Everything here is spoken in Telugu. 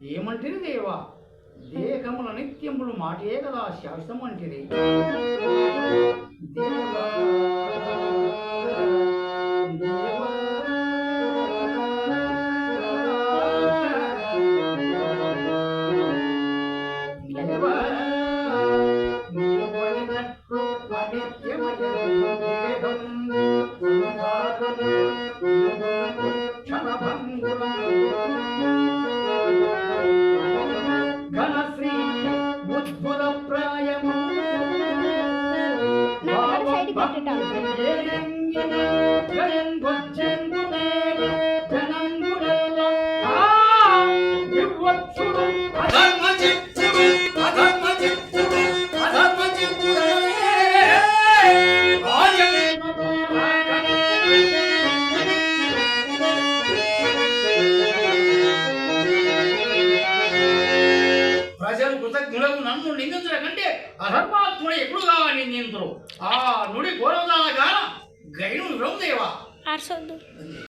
ఏమంటిరి దేవా? దేహముల నిత్యములు మాటే కదా శాశ్వతం అంటిరి దేవా దేవా దేవా నీవలినట్లు దేహం ఉద్భుత ప్రాయము. నాకు సైడ్ కట్టుటా. అధర్మ చిత్తుడు అధర్మ కృతజ్ఞులకు నన్ను నిందించడం కంటే అధర్మాత్ముడు ఎప్పుడు కావాలి నిందించరు ఆ నుడి గౌరవదాన గాన గైను దేవా